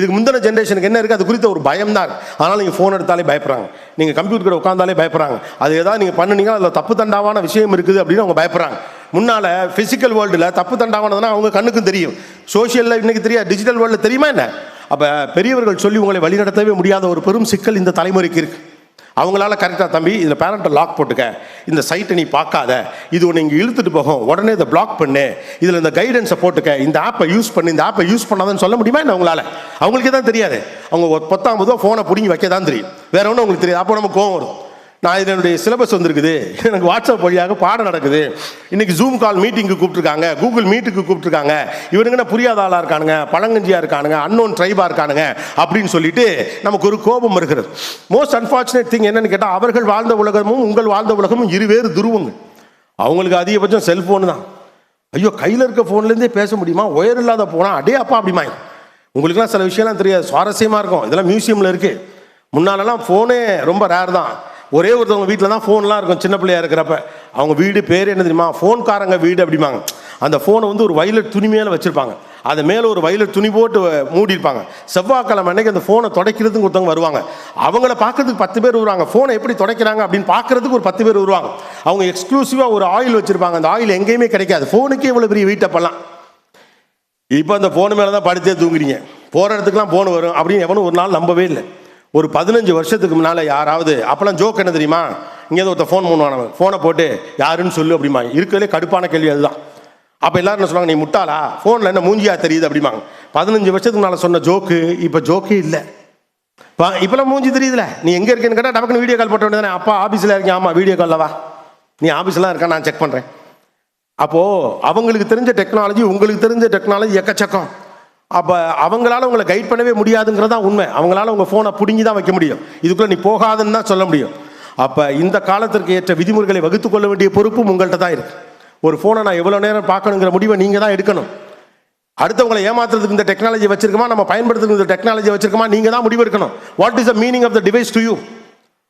இதுக்கு முந்தின ஜென்ரேஷனுக்கு என்ன இருக்குது அது குறித்த ஒரு பயம் தான் அதனால் நீங்கள் ஃபோன் எடுத்தாலே பயப்படுறாங்க. நீங்கள் கம்ப்யூட்டர் உட்காந்தாலே பயப்படுறாங்க. அது ஏதாவது நீங்கள் பண்ணுனீங்கன்னா அதில் தப்பு தண்டாவான விஷயம் இருக்குது அப்படின்னு அவங்க பயப்படுறாங்க. முன்னால் ஃபிசிக்கல் வேர்ல்டில் தப்பு தண்டாவானதுன்னா அவங்க கண்ணுக்கும் தெரியும். சோஷியலில் இன்னைக்கு தெரியாது டிஜிட்டல் வேர்ல்டில் தெரியுமா என்ன? அப்போ பெரியவர்கள் சொல்லி உங்களை வழிநடத்தவே முடியாத ஒரு பெரும் சிக்கல் இந்த தலைமுறைக்கு இருக்குது அவங்களால கரெக்டாக தம்பி இந்த பேரண்ட்டை லாக் போட்டுக்க. இந்த சைட்டை நீ பார்க்காத. இது ஒன்று இங்கே இழுத்துட்டு போகும். உடனே இதை பிளாக் பண்ணு. இதில் இந்த கைடன்ஸை போட்டுக்க. இந்த ஆப்பை யூஸ் பண்ணு. இந்த ஆப்பை யூஸ் பண்ணாதன்னு சொல்ல முடியுமா என்ன அவங்களால அவங்களுக்கே தான் தெரியாது. அவங்க ஒரு பத்தாம் பொதுவாக ஃபோனை பிடிங்கி வைக்க தான் தெரியும். வேற ஒன்றும் அவங்களுக்கு தெரியாது. அப்போ நமக்கு கோவம் வரும். நான் இதனுடைய என்னுடைய சிலபஸ் வந்திருக்குது. எனக்கு வாட்ஸ்அப் வழியாக பாடம் நடக்குது. இன்னைக்கு ஜூம் கால் மீட்டிங்க்கு கூப்பிட்டுருக்காங்க. கூகுள் மீட்டுக்கு கூப்பிட்டுருக்காங்க. இவனுங்க என்ன புரியாத ஆளாக இருக்கானுங்க? பழங்கஞ்சியாக இருக்கானுங்க? அன்னோன் ட்ரைபாக இருக்கானுங்க? அப்படின்னு சொல்லிட்டு நமக்கு ஒரு கோபம் இருக்கிறது மோஸ்ட் அன்ஃபார்ச்சுனேட் திங் என்னன்னு கேட்டால் அவர்கள் வாழ்ந்த உலகமும் உங்கள் வாழ்ந்த உலகமும் இருவேறு துருவங்கள். அவங்களுக்கு அதிகபட்சம் செல்ஃபோன் தான். ஐயோ கையில் இருக்க ஃபோன்லேருந்தே பேச முடியுமா? ஒயர் இல்லாத போனால் அடே அப்பா அப்படிமா. உங்களுக்குலாம் சில விஷயம்லாம் தெரியாது. சுவாரஸ்யமாக இருக்கும். இதெல்லாம் மியூசியமில் இருக்குது முன்னாலெல்லாம் ஃபோனே ரொம்ப ரேர் தான். ஒரே ஒருத்தவங்க வீட்டில் தான் ஃபோன்லாம் இருக்கும் சின்ன பிள்ளையாக இருக்கிறப்ப. அவங்க வீடு பேர் என்ன தெரியுமா? ஃபோன்காரங்க வீடு அப்படிம்பாங்க. அந்த ஃபோனை வந்து ஒரு வயலட் துணி மேலே வச்சுருப்பாங்க. அது மேலே ஒரு வயலட் துணி போட்டு மூடியிருப்பாங்க. செவ்வாய்க்கிழமை அன்னைக்கு அந்த ஃபோனை துடைக்கிறதுக்கு ஒருத்தவங்க வருவாங்க. அவங்கள பார்க்கறதுக்கு பத்து பேர் வருவாங்க. ஃபோனை எப்படி துடைக்கிறாங்க அப்படின்னு பார்க்கறதுக்கு ஒரு பத்து பேர் வருவாங்க. அவங்க எக்ஸ்க்ளூசிவாக ஒரு ஆயில் வச்சுருப்பாங்க. அந்த ஆயில் எங்கேயுமே கிடைக்காது. ஃபோனுக்கே இவ்வளோ பெரிய வீட்டப்பெல்லாம் இப்போ அந்த ஃபோனு மேலே தான் படுத்தே தூங்குறீங்க. போகிற இடத்துக்குலாம் ஃபோன் வரும் அப்படின்னு எவனும் ஒரு நாள் நம்பவே இல்லை. ஒரு பதினஞ்சு வருஷத்துக்கு முன்னால் யாராவது அப்போலாம் ஜோக் என்ன தெரியுமா? இங்கே ஒருத்த ஃபோன் பண்ணுவான் ஃபோனை போட்டு யாருன்னு சொல்லு அப்படிமா இருக்கிறதுலே கடுப்பான கேள்வி அதுதான். அப்போ எல்லாரும் என்ன சொல்லுவாங்க நீ முட்டாளா? ஃபோனில் என்ன மூஞ்சியா தெரியுது? அப்படிம்பாங்க. பதினஞ்சு வருஷத்துக்கு முன்னால் சொன்ன ஜோக்கு இப்போ ஜோக்கே இல்லை. பா இப்போலாம் மூஞ்சி தெரியுதுல. நீ எங்கே இருக்கேன்னு கேட்டால் டபக்குன்னு வீடியோ கால் போட்ட வேண்டியதானே அப்பா ஆஃபீஸில் இருக்கேன். ஆமாம் வீடியோ காலில் வா. நீ ஆஃபீஸ்லாம் இருக்கா நான் செக் பண்ணுறேன் அப்போது அவங்களுக்கு தெரிஞ்ச டெக்னாலஜி உங்களுக்கு தெரிஞ்ச டெக்னாலஜி எக்கச்சக்கம். அப்போ அவங்களால உங்களை கைட் பண்ணவே முடியாதுங்கிறது தான் உண்மை. அவங்களால உங்கள் ஃபோனை பிடுங்கி தான் வைக்க முடியும். இதுக்குள்ளே நீ போகாதுன்னு தான் சொல்ல முடியும். அப்போ இந்த காலத்திற்கு ஏற்ற விதிமுறைகளை வகுத்து கொள்ள வேண்டிய பொறுப்பும் உங்கள்கிட்ட தான் இருக்குது ஒரு ஃபோனை நான் எவ்வளோ நேரம் பார்க்கணுங்கிற முடிவை நீங்கள் தான் எடுக்கணும். அடுத்தவங்களை ஏமாத்துறதுக்கு இந்த டெக்னாலஜி வச்சிருக்கோமா? நம்ம பயன்படுத்துறதுக்கு இந்த டெக்னாலஜி வச்சிருக்கோமா? நீங்கள் தான் முடிவு எடுக்கணும். What is the meaning of the device to you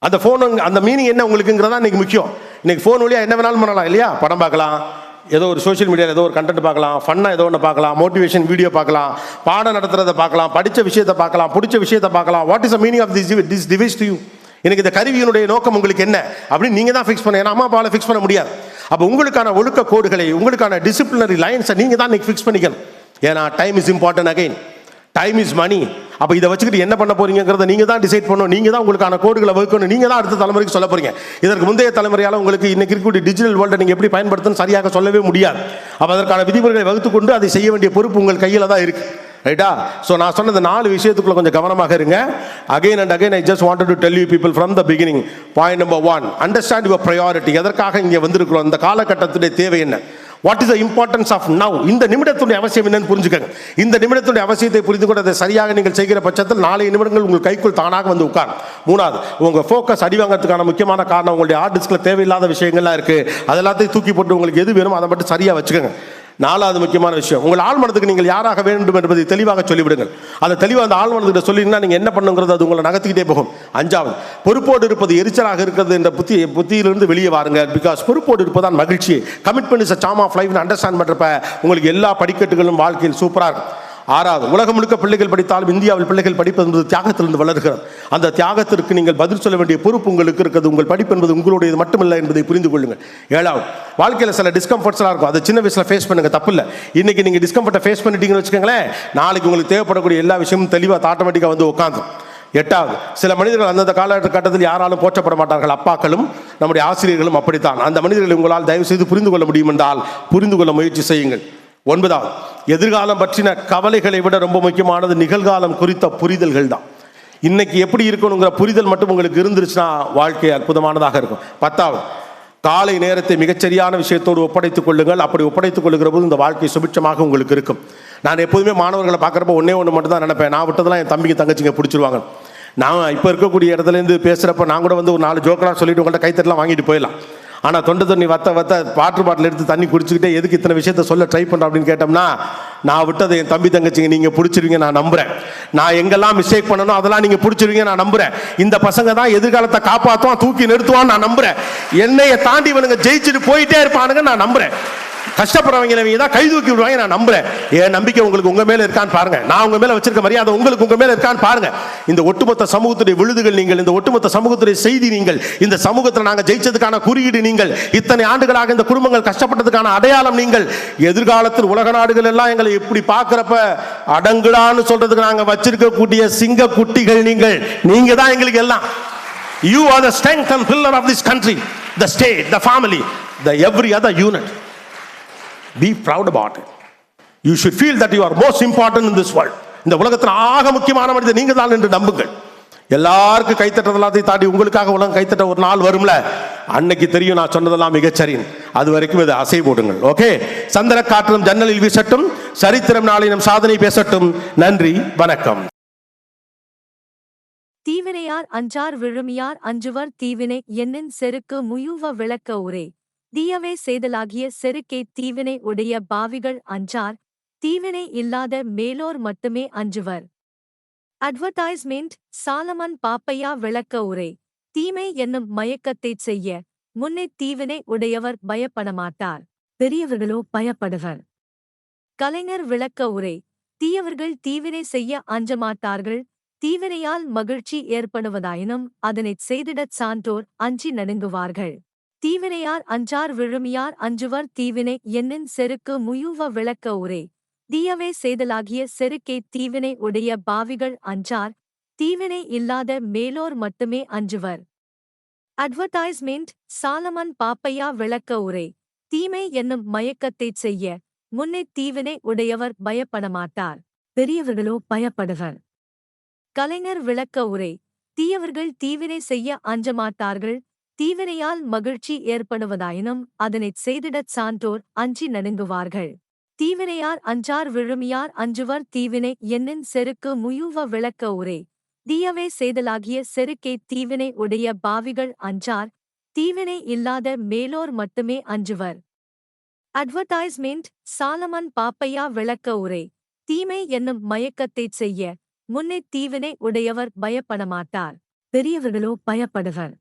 அந்த ஃபோன் அந்த மீனிங் என்ன உங்களுக்குங்கிறதா இன்னைக்கு முக்கியம். இன்னைக்கு ஃபோன் வழியாக என்ன வேணாலும் பண்ணலாம் இல்லையா? படம் பார்க்கலாம். ஏதோ ஒரு சோஷியல் மீடியாவில் ஏதோ ஒரு கண்டென்ட் பார்க்கலாம் ஃபன்னாக ஏதோ ஒன்று பார்க்கலாம் மோட்டிவேஷன் வீடியோ பார்க்கலாம் பாடம் நடத்துறதை பார்க்கலாம் படித்த விஷயத்தை பார்க்கலாம் பிடிச்ச விஷயத்தை பார்க்கலாம். What is the meaning of this this device to you எனக்கு இந்த கருவியினுடைய நோக்கம் உங்களுக்கு என்ன? அப்படின்னு நீங்கள் தான் ஃபிக்ஸ் பண்ண ஏன்னா அம்மா அப்பாவில் ஃபிக்ஸ் பண்ண முடியாது. அப்போ உங்களுக்கான ஒழுக்க கோடுகளை உங்களுக்கான டிசிப்ளினரி லைன்ஸை நீங்கள் தான் இன்னைக்கு ஃபிக்ஸ் பண்ணிக்கணும். ஏன்னா time is important again time is money அப்போ இதை வச்சுக்கிட்டு என்ன பண்ண போறீங்கிறத நீங்க தான் டிசைட் பண்ணணும். நீங்க தான் உங்களுக்கான கோடுகளை வகுக்கணும். நீங்க தான் அடுத்த தலைமுறைக்கு சொல்ல போறீங்க. இதற்கு முந்தைய தலைமுறையால உங்களுக்கு இன்னைக்கு இருக்கக்கூடிய டிஜிட்டல் வேர்ல்டை நீங்க எப்படி பயன்படுத்தணும் சரியாக சொல்லவே முடியாது. அப்போ அதற்கான விதிமுறைகளை வகுத்து கொண்டு அதை செய்ய வேண்டிய பொறுப்பு உங்கள் கையில் தான் இருக்கு. ரைட்டா ஸோ நான் சொன்னது நாலு விஷயத்துக்குள்ள கொஞ்சம் கவனமாக இருங்க. Again and again I just wanted to tell you people from the beginning point number one understand your priority எதற்காக இங்கே வந்திருக்கிறோம்? இந்த காலகட்டத்துடைய தேவை என்ன? What is the importance of now இந்த நிமிடத்துடைய அவசியம் என்னன்னு புரிஞ்சுக்கங்க. இந்த நிமிடத்துடைய அவசியத்தை புரிந்து கொண்டு அதை சரியாக நீங்கள் செய்கிற பட்சத்தில் நாளைய நிமிடங்கள் உங்கள் கைக்குள் தானாக வந்து உட்காரும். மூணாவது உங்கள் ஃபோக்கஸ் அடிவாங்கிறதுக்கான முக்கியமான காரணம் உங்களுடைய ஹார்ட் டிஸ்கில் தேவையில்லாத விஷயங்கள்லாம் இருக்குது அதெல்லாத்தையும் தூக்கி போட்டு உங்களுக்கு எது வேணுமோ அதை மட்டும் சரியாக வச்சுக்கோங்க. நாலாவது முக்கியமான விஷயம். உங்கள் ஆழ்மனத்துக்கு நீங்கள் யாராக வேண்டும் என்பதை தெளிவாக சொல்லிவிடுங்கள். அதை தெளிவாக அந்த ஆள் சொல்லிங்கன்னா நீங்கள் என்ன பண்ணுங்கிறது அது உங்களை நகர்த்திக்கிட்டே போகும். அஞ்சாவது பொறுப்போடு இருப்பது எரிச்சலாக இருக்கிறது என்ற புத்தி புத்தியிலிருந்து வெளியே வாருங்க பிகாஸ் பொறுப்போடு இருப்பதான் மகிழ்ச்சி. Commitment is a sum of life understand பண்ணுறப்ப உங்களுக்கு எல்லா படிக்கட்டுகளும் வாழ்க்கையில் சூப்பராக இருக்கும். ஆறாவது உலகம் முழுக்க பிள்ளைகள் படித்தாலும் இந்தியாவில் பிள்ளைகள் படிப்பது என்பது தியாகத்திலிருந்து வளர்கிறது. அந்த தியாகத்திற்கு நீங்கள் பதில் சொல்ல வேண்டிய பொறுப்பு உங்களுக்கு இருக்கிறது. உங்கள் படிப்பு என்பது உங்களுடையது மட்டுமல்ல என்பதை புரிந்து கொள்ளுங்கள். ஏழாவது வாழ்க்கையில் சில டிஸ்கம்ஃபர்ட்ஸ்லாம் இருக்கும். அதை சின்ன வயசில் ஃபேஸ் பண்ணுங்கள் தப்பு இல்லை இன்னைக்கு நீங்கள் டிஸ்கம்ஃபர்ட்டை ஃபேஸ் பண்ணிட்டீங்கன்னு வச்சுக்கோங்களேன் நாளைக்கு உங்களுக்கு தேவைப்படக்கூடிய எல்லா விஷயமும் தெளிவாக ஆட்டோமேட்டிக்காக வந்து உட்காந்து எட்டாவது சில மனிதர்கள் அந்தந்த காலகட்டத்தில் யாராலும் போற்றப்பட மாட்டார்கள். அப்பாக்களும் நம்முடைய ஆசிரியர்களும் அப்படித்தான். அந்த மனிதர்களை உங்களால் தயவு செய்து புரிந்து கொள்ள முடியும் என்றால் புரிந்து கொள்ள முயற்சி செய்யுங்கள். ஒன்பதாவது எதிர்காலம் பற்றின கவலைகளை விட ரொம்ப முக்கியமானது நிகழ்காலம் குறித்த புரிதல்கள் தான். இன்னைக்கு எப்படி இருக்கணுங்கிற புரிதல் மட்டும் உங்களுக்கு இருந்துருச்சுன்னா வாழ்க்கை அற்புதமானதாக இருக்கும். பத்தாவது காலை நேரத்தை மிகச்சரியான விஷயத்தோடு ஒப்படைத்துக் கொள்ளுங்கள். அப்படி ஒப்படைத்துக் கொள்ளுகிற போது இந்த வாழ்க்கை சுபிட்சமாக உங்களுக்கு இருக்கும். நான் எப்போதுமே மாணவர்களை பார்க்குறப்ப ஒன்றே ஒன்று மட்டும் தான் நினைப்பேன். நான் விட்டதெல்லாம் என் தம்பிக்கு தங்கச்சிங்க பிடிச்சிருவாங்க. நான் இப்போ இருக்கக்கூடிய இடத்துலேருந்து பேசுகிறப்ப நான் கூட வந்து ஒரு நாலு ஜோக்கெலாம் சொல்லிட்டு உங்கள்கிட்ட கைத்தட்டலாம் வாங்கிட்டு போயிடலாம். ஆனால் தொண்டை தண்ணி வத்த வத்த வாட்டர் பாட்டில் எடுத்து தண்ணி குடிச்சுக்கிட்டே எதுக்கு இத்தனை விஷயத்த சொல்ல ட்ரை பண்ணுறோம் அப்படின்னு கேட்டோம்னா நான் விட்டதை என் தம்பி தங்கச்சிங்க நீங்கள் பிடிச்சிருவீங்க நான் நம்புகிறேன் நான் எங்கெல்லாம் மிஸ்டேக் பண்ணணும் அதெல்லாம் நீங்கள் பிடிச்சிருவீங்க நான் நம்புகிறேன் இந்த பசங்க தான் எதிர்காலத்தை காப்பாற்றுவான் தூக்கி நிறுத்துவான் நான் நம்புகிறேன் என்னையை தாண்டி இவனுங்க ஜெயிச்சுட்டு போயிட்டே இருப்பானுங்க நான் நம்புகிறேன் கஷ்டப்படுறவங்க தான் கை தூக்கி விடுவாங்க. நான் நம்புறேன். என் நம்பிக்கை உங்களுக்கு உங்க மேல இருக்கான்னு பாருங்க. நான் உங்க மேல வச்சிருக்க மரியாதை உங்களுக்கு உங்க மேல இருக்கான்னு பாருங்க. இந்த ஒட்டுமொத்த சமூகத்துடைய விழுதுகள் நீங்கள் இந்த ஒட்டுமொத்த சமூகத்துடைய செய்தி நீங்கள் இந்த சமூகத்தில் நாங்கள் ஜெயிச்சதுக்கான குறியீடு நீங்கள் இத்தனை ஆண்டுகளாக இந்த குடும்பங்கள் கஷ்டப்பட்டதுக்கான அடையாளம் நீங்கள் எதிர்காலத்தில் உலக நாடுகள் எல்லாம் எங்களை இப்படி பார்க்குறப்ப அடங்குடான்னு சொல்றதுக்கு நாங்கள் வச்சிருக்கக்கூடிய சிங்க குட்டிகள் நீங்கள் நீங்க தான் எங்களுக்கு எல்லாம். You are the strength and pillar of this country the state the family the every other unit be proud about it you should feel that you are most important in this world இந்த உலகத்தில் ஆக முக்கியமான மனிதர் நீங்கள் தான் என்று நம்புங்கள். எல்லாருக்கும் கைத்தட்டதெல்லாத்தையும் தாண்டி உங்களுக்காக உலகம் கைத்தட்ட ஒரு நாள் வரும்ல? அன்னைக்கு தெரியும் நான் சொன்னதெல்லாம் மிகச்சரி அது வரைக்கும் இதை அசை போடுங்கள். ஓகே சந்திர காற்றும் ஜன்னலில் வீசட்டும். சரித்திரம் நாளை நம் சாதனை பேசட்டும். நன்றி. வணக்கம். தீவினையார் அஞ்சார் விழுமியார் அஞ்சுவர் தீவினை என்னின் செருக்கு முயுவ விளக்க உரே தீயவே செய்தலாகிய செருக்கே தீவினை உடைய பாவிகள் அஞ்சார் தீவினை இல்லாத மேலோர் மட்டுமே அஞ்சுவர். அட்வர்டைஸ்மெண்ட் சாலமன் பாப்பையா விளக்க உரை. தீமை என்னும் மயக்கத்தைச் செய்ய முன்னே தீவினை உடையவர் பயப்படமாட்டார். பெரியவர்களோ பயப்படுவர். கலைஞர் விளக்க உரை. தீயவர்கள் தீவினை செய்ய அஞ்சமாட்டார்கள் தீவினையால் மகிழ்ச்சி ஏற்படுவதாயினும் அதனைச் செய்திடச் சான்றோர் அஞ்சி நடுங்குவார்கள். தீவினையார் அஞ்சார் விழுமியார் அஞ்சுவர் தீவினை என்னின் செருக்கு முயுவ விளக்க உரை. தீயவே செய்தலாகிய செருக்கே தீவினை உடைய பாவிகள் அஞ்சார் தீவினை இல்லாத மேலோர் மட்டுமே அஞ்சுவர். அட்வர்டைஸ்மெண்ட் சாலமன் பாப்பையா விளக்க உரை. தீமை என்னும் மயக்கத்தைச் செய்ய முன்னே தீவினை உடையவர் பயப்படமாட்டார் பெரியவர்களோ பயப்படுவர். கலைஞர் விளக்க உரை. தீயவர்கள் தீவினை செய்ய அஞ்சமாட்டார்கள் தீவினையால் மகிழ்ச்சி ஏற்படுவதாயினும் அதனைச் செய்திடச் சான்றோர் அஞ்சி நடுங்குவார்கள். தீவினையார் அஞ்சார் விழுமியார் அஞ்சுவர் தீவினை என்னின் செருக்கு முயுவ விளக்க உரை. தீயவே செய்தலாகிய செருக்கே தீவினை உடைய பாவிகள் அஞ்சார் தீவினை இல்லாத மேலோர் மட்டுமே அஞ்சுவர். அட்வர்டைஸ்மெண்ட் சாலமன் பாப்பையா விளக்க உரை. தீமை என்னும் மயக்கத்தைச் செய்ய முன்னே தீவினை உடையவர் பயப்படமாட்டார். பெரியவர்களோ பயப்படுவர்.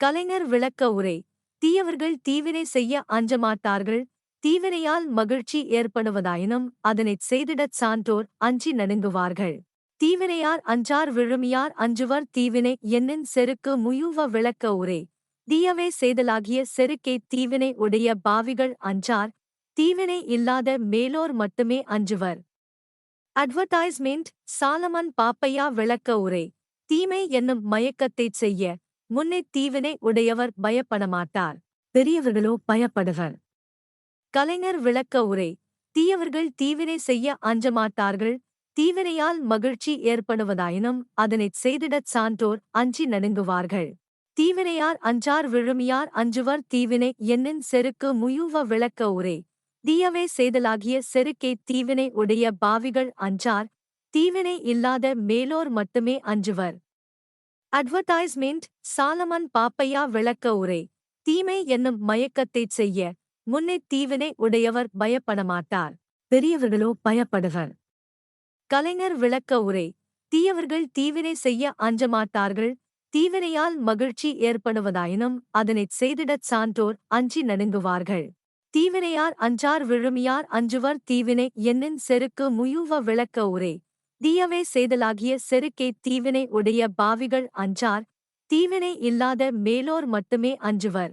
கலைஞர் விளக்க உரை. தீயவர்கள் தீவினை செய்ய அஞ்சமாட்டார்கள். தீவினையால் மகிழ்ச்சி ஏற்படுவதாயினும் அதனைச் செய்திடச் சான்றோர் அஞ்சி நடுங்குவார்கள். தீவினையார் அஞ்சார் விழுமியார் அஞ்சுவர் தீவினை என்னின் செருக்கு முயுவ விளக்க உரை. தீயவே செய்தலாகிய செருக்கே தீவினை உடைய பாவிகள் அஞ்சார். தீவினை இல்லாத மேலோர் மட்டுமே அஞ்சுவர். அட்வர்டைஸ்மெண்ட் சாலமன் பாப்பையா விளக்க உரை. தீமை என்னும் மயக்கத்தைச் செய்ய. முன்னே தீவினை உடையவர் பயப்படமாட்டார். பெரியவர்களோ பயப்படுவர். கலைஞர் விளக்க உரை தீயவர்கள் தீவினை செய்ய அஞ்சமாட்டார்கள் தீவினையால் மகிழ்ச்சி ஏற்படுவதாயினும் அதனைச் செய்திடச் சான்றோர் அஞ்சி நடுங்குவார்கள். தீவினையார் அஞ்சார் விழுமியார் அஞ்சுவர் தீவினை என்னின் செருக்கு முயுவ விளக்க உரை தீயவே செய்தலாகிய செருக்கே தீவினை உடைய பாவிகள் அஞ்சார் தீவினை இல்லாத மேலோர் மட்டுமே அஞ்சுவர். அட்வர்டைஸ்மெண்ட் சாலமன் பாப்பையா விளக்க உரை. தீமை என்னும் மயக்கத்தைச் செய்ய முன்னே தீவினை உடையவர் பயப்படமாட்டார். பெரியவர்களோ பயப்படுவர். கலைஞர் விளக்க உரை. தீயவர்கள் தீவினை செய்ய அஞ்சமாட்டார்கள். தீவினையால் மகிழ்ச்சி ஏற்படுவதாயினும் அதனைச் செய்திடச் சான்றோர் அஞ்சி நடுங்குவார்கள். தீவினையார் அஞ்சார் விழுமியார் அஞ்சுவர் தீவினை என்னின் செருக்கு முயுவ விளக்க உரை. தீயவே செய்தலாகிய செருக்கே தீவினை உடைய பாவிகள் அஞ்சார் தீவினை இல்லாத மேலோர் மட்டுமே அஞ்சுவர்.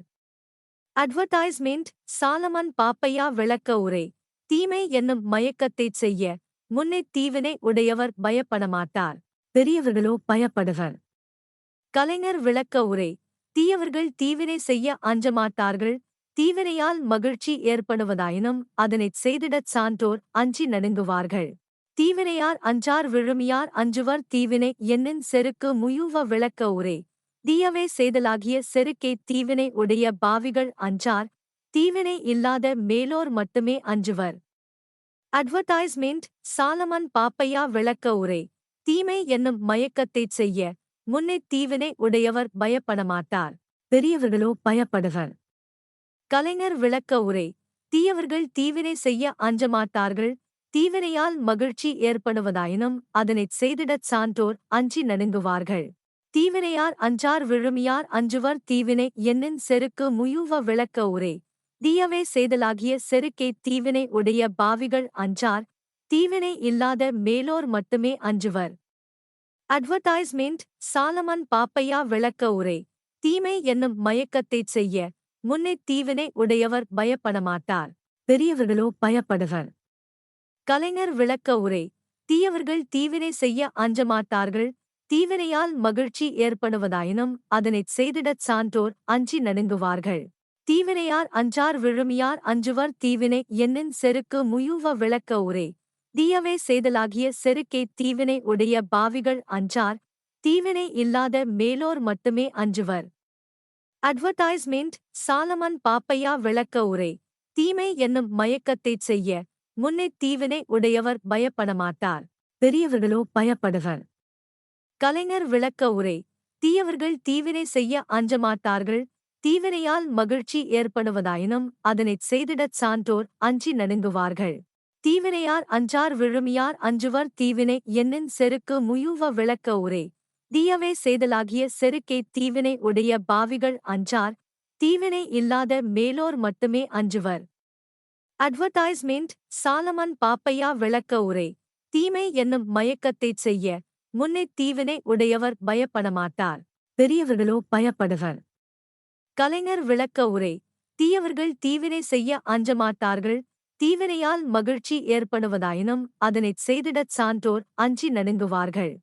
அட்வர்டைஸ்மெண்ட் சாலமன் பாப்பையா விளக்க உரை தீமை என்னும் மயக்கத்தைச் செய்ய முன்னே தீவினை உடையவர் பயப்படமாட்டார் பெரியவர்களோ பயப்படுவர். கலைஞர் விளக்க உரை தீயவர்கள் தீவினை செய்ய அஞ்சமாட்டார்கள் தீவினையால் மகிழ்ச்சி ஏற்படுவதாயினும் அதனைச் செய்திடச் சான்றோர் அஞ்சி நடுங்குவார்கள். தீவினையார் அஞ்சார் விழுமியார் அஞ்சுவர் தீவினை என்னின் செருக்கு முயுவ விளக்க உரை. தீயவே செய்தலாகிய செருக்கே தீவினை உடைய பாவிகள் அஞ்சார் தீவினை இல்லாத மேலோர் மட்டுமே அஞ்சுவர். அட்வர்டைஸ்மெண்ட் சாலமன் பாப்பையா விளக்க உரை. தீமை என்னும் மயக்கத்தைச் செய்ய முன்னே தீவினை உடையவர் பயப்படமாட்டார். பெரியவர்களோ பயப்படுவர். கலைஞர் விளக்க உரை. தீயவர்கள் தீவினை செய்ய அஞ்சமாட்டார்கள் தீவினையால் மகிழ்ச்சி ஏற்படுவதாயினும் அதனைச் செய்திடச் சான்றோர் அஞ்சி நடுங்குவார்கள். தீவினையார் அஞ்சார் விழுமியார் அஞ்சுவர் தீவினை என்னின் செருக்கு முயுவ விளக்க உரை. தீயவே செய்தலாகிய செருக்கே தீவினை உடைய பாவிகள் அஞ்சார் தீவினை இல்லாத மேலோர் மட்டுமே அஞ்சுவர். அட்வர்டைஸ்மெண்ட் சாலமன் பாப்பையா விளக்க உரை. தீமை என்னும் மயக்கத்தைச் செய்ய முன்னே தீவினை உடையவர் பயப்படமாட்டார். பெரியவர்களோ பயப்படுவர். கலைஞர் விளக்க உரை. தீயவர்கள் தீவினை செய்ய அஞ்சமாட்டார்கள். தீவினையால் மகிழ்ச்சி ஏற்படுவதாயினும் அதனைச் செய்திடச் சான்றோர் அஞ்சி நடுங்குவார்கள். தீவினையார் அஞ்சார் விழுமியார் அஞ்சுவர் தீவினை என்னின் செருக்கு முயுவ விளக்க உரை. தீயவே செய்தலாகிய செருக்கே தீவினை உடைய பாவிகள் அஞ்சார். தீவினை இல்லாத மேலோர் மட்டுமே அஞ்சுவர். அட்வர்டைஸ்மெண்ட் சாலமன் பாப்பையா விளக்க உரை. தீமை என்னும் மயக்கத்தைச் செய்ய. முன்னே தீவினை உடையவர் பயப்படமாட்டார். பெரியவர்களோ பயப்படுவர். கலைஞர் விளக்க உரை தீயவர்கள் தீவினை செய்ய அஞ்சமாட்டார்கள் தீவினையால் மகிழ்ச்சி ஏற்படுவதாயினும் அதனைச் செய்திடச் சான்றோர் அஞ்சி நடுங்குவார்கள். தீவினையார் அஞ்சார் விழுமியார் அஞ்சுவர் தீவினை என்னின் செருக்கு முயுவ விளக்க உரே தீயவே செய்தலாகிய செருக்கே தீவினை உடைய பாவிகள் அஞ்சார் தீவினை இல்லாத மேலோர் மட்டுமே அஞ்சுவர். அட்வர்டைஸ்மெண்ட் சாலமன் பாப்பையா விளக்க உரை. தீமை என்னும் மயக்கத்தைச் செய்ய முன்னே தீவினை உடையவர் பயப்படமாட்டார். பெரியவர்களோ பயப்படுவர். கலைஞர் விளக்க உரை. தீயவர்கள் தீவினை செய்ய அஞ்சமாட்டார்கள். தீவினையால் மகிழ்ச்சி ஏற்படுவதாயினும் அதனைச் செய்திடச் சான்றோர் அஞ்சி நடுங்குவார்கள்.